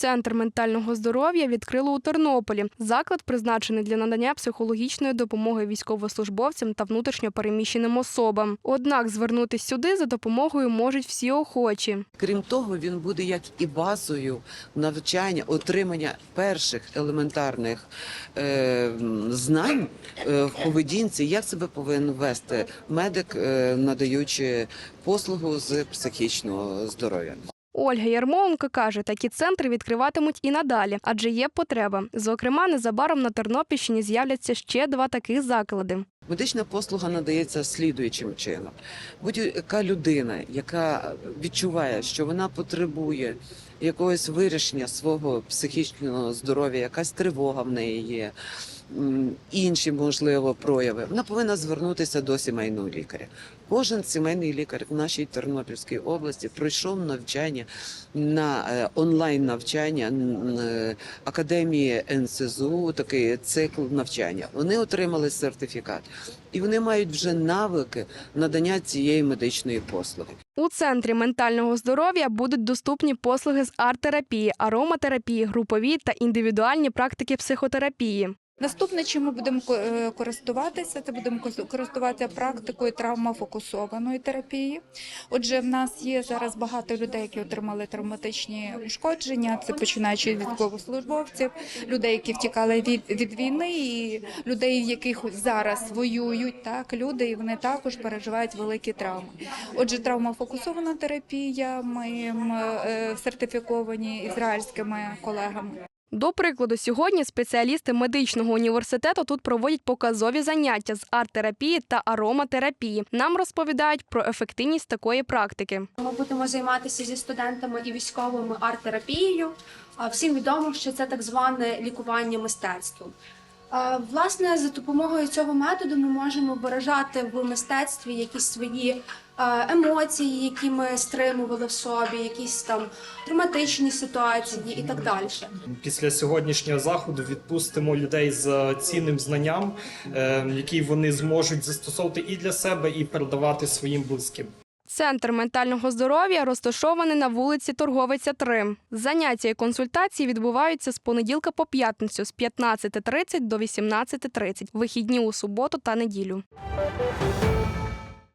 Центр ментального здоров'я відкрили у Тернополі. Заклад призначений для надання психологічної допомоги військовослужбовцям та внутрішньо переміщеним особам. Однак звернутися сюди за допомогою можуть всі охочі. Крім того, він буде як і базою навчання, отримання перших елементарних е, знань е, в поведінці, як себе повинен вести медик, е, надаючи послугу з психічного здоров'я. Ольга Ярмоленко каже, такі центри відкриватимуть і надалі, адже є потреба. Зокрема, незабаром на Тернопільщині з'являться ще два таких заклади. Медична послуга надається слідуючим чином. Будь-яка людина, яка відчуває, що вона потребує якогось вирішення свого психічного здоров'я, якась тривога в неї є, інші можливо прояви, вона повинна звернутися до сімейного лікаря. Кожен сімейний лікар в нашій Тернопільській області пройшов навчання на е, онлайн навчання е, академії НСЗУ, такий цикл навчання. Вони отримали сертифікат, і вони мають вже навики надання цієї медичної послуги. У центрі ментального здоров'я будуть доступні послуги з арт-терапії, ароматерапії, групові та індивідуальні практики психотерапії. Наступне, чим ми будемо е, користуватися, це будемо користуватися практикою травмофокусованої терапії. Отже, в нас є зараз багато людей, які отримали травматичні ушкодження. Це починаючи від військовослужбовців, людей, які втікали від, від війни, і людей, в яких зараз воюють. Так люди і вони також переживають великі травми. Отже, травмофокусована терапія. Ми е, сертифіковані ізраїльськими колегами. До прикладу, сьогодні спеціалісти медичного університету тут проводять показові заняття з арт-терапії та ароматерапії. Нам розповідають про ефективність такої практики. Ми будемо займатися зі студентами і військовими арт-терапією. Всім відомо, що це так зване лікування мистецтвом. Власне, за допомогою цього методу ми можемо виражати в мистецтві якісь свої емоції, які ми стримували в собі, якісь там травматичні ситуації і так далі. Після сьогоднішнього заходу відпустимо людей з цінним знанням, е, які вони зможуть застосовувати і для себе, і передавати своїм близьким. Центр ментального здоров'я розташований на вулиці Торговиця 3. Заняття і консультації відбуваються з понеділка по п'ятницю з 15.30 до 18.30, вихідні у суботу та неділю.